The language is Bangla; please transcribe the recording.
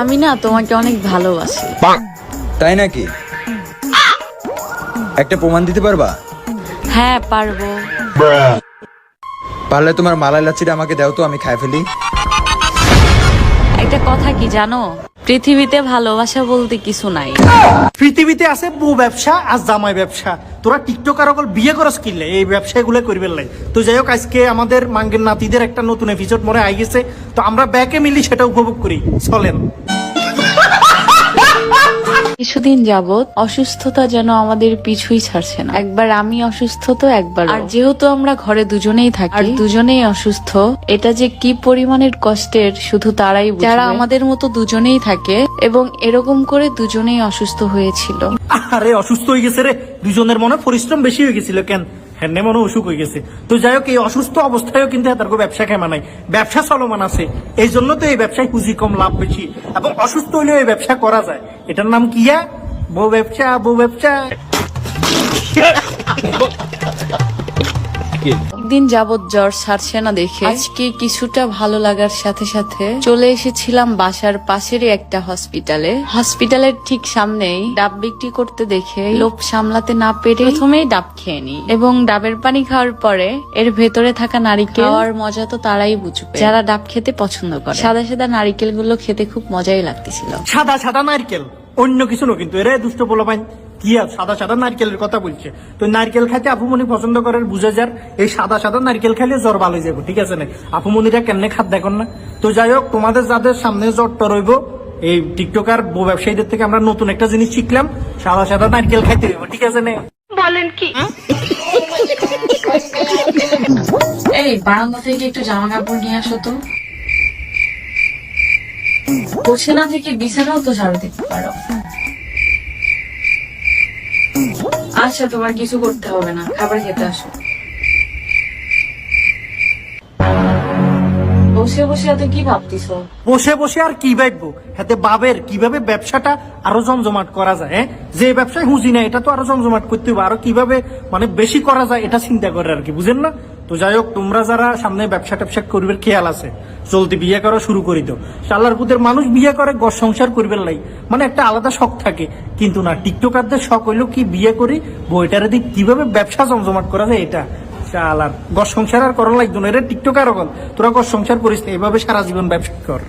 আমি না তোমাকে অনেক ভালোবাসি। তাই নাকি? একটা প্রমাণ দিতে পারবা? হ্যাঁ পারব। পারলে তোমার মালাই লাচ্ছিটা আমাকে দাও তো আমি খাই ফেলি। একটা কথা কি জানো? পৃথিবীতে ভালোবাসা বলতে কিছু নাই। পৃথিবীতে আছে বউ ব্যবসা আর জামাই ব্যবসা। তোরা টিকটক আর অকল বিয়ে করস কিনলে এই ব্যবসাগুলো করবে লাই তো যাই হোক, আজকে আমাদের মাঙ্গের নাতিদের একটা নতুন এপিসোড মনে আই গেছে। তো আমরা ব্যাকে মিলি সেটা উপভোগ করি। চলেন। কিছুদিন যাবৎ অসুস্থতা যেন আমাদের পিছুই ছাড়ছে না। একবার আমি অসুস্থ তো একবার আর যেহেতু আমরা ঘরে দুজনেই থাকি আর দুজনেই অসুস্থ এটা যে কি পরিমাণের কষ্টের শুধু তারাই যারা আমাদের মতো দুজনেই থাকে এবং এরকম করে দুজনেই অসুস্থ হয়েছিল। আরে অসুস্থ হয়ে গেছে রে। দুজনের মনে পরিশ্রম বেশি হয়ে গেছিল কেন? হ্যাঁ মনে অসুখ হয়ে গেছে। তো যাই হোক, এই অসুস্থ অবস্থায়ও কিন্তু তার ব্যবসা খেমা নাই। ব্যবসা চলমান আছে। এই জন্য তো এই ব্যবসায় পুঁজি কম, লাভ বেশি। এবং অসুস্থ হলেও এই ব্যবসা করা যায়। এটার নাম কিয়া বউ ব্যবসা বউ ব্যবসা। দিন যাবত জ্বর ছাড়ছে না দেখে। আজকে কিছুটা ভালো লাগার সাথে সাথে চলে এসেছিলাম বাসার পাশেরই একটা হসপিটালে। হসপিটালের ঠিক সামনেই ডাব বিক্রি করতে দেখে লোভ সামলাতে না পেরে প্রথমেই ডাব খেয়ে নি এবং ডাবের পানি খাওয়ার পরে এর ভেতরে থাকা নারিকেল খাওয়ার মজা তো তারাই বুঝবে। যারা ডাব খেতে পছন্দ করে। সাদা সাদা নারিকেলগুলো খেতে খুব মজাই লাগতেছিল। সাদা সাদা নারকেল। অন্য কিছু না কিন্তু এরে দুষ্ট বলো পাই কি আর সাদা সাদা নারকেলের কথা বলছে। তো নারকেল খাইতে আপুমনি পছন্দ করে বুঝে যার এই সাদা সাদা নারকেল খাইলে জ্বর ভালো হয়ে যাবে ঠিক আছে না আপুমনিরা কেমনে খাদ দেখুন না? তো যাই হোক তোমাদের যাদের সামনে জ্বরটা রইব এই টিকটকার বউ ব্যবসায়ীদের থেকে আমরা নতুন একটা জিনিস শিখলাম সাদা সাদা নারকেল খাইতে হইব ঠিক আছে না বলেন কি? এই বারান্দা থেকে একটু জামা কাপড় নিয়ে আসো তো। বসে থেকে বিছানাও তো ঝাড়ু দিতে পারো। আচ্ছা তোমার কিছু করতে হবে না। খাবার খেতে আসো। বসে বসে কি ভাবতিছো বসে বসে আর কি ভাববো? হাতে বাবের কীভাবে ব্যবসাটা আরও জমজমাট করা যায় হ্যাঁ? যে ব্যবসায় হুঁজি না এটা তো আরও জমজমাট করতে হবে। আরও কীভাবে মানে বেশি করা যায়, এটা চিন্তা করে আর কি, বুঝেন না? তো যাই হোক, তোমরা যারা সামনে ব্যবসা ট্যাবসা করবে খেয়াল আছে চলতি বিয়ে করা, শুরু করি তো শালার পুতের মানুষ বিয়ে করে গড় সংসার করবে লাই। মানে একটা আলাদা শখ থাকে। কিন্তু না, টিকটকারদের শখ হইল কি বিয়ে করি, বইটারে দিক কীভাবে ব্যবসা জমজমাট করা যায় এটা? শালার গড় সংসার আর করার লাগতো না এটা টিকটকার তোরা গড় সংসার করিস এভাবে সারা জীবন ব্যবসা কর।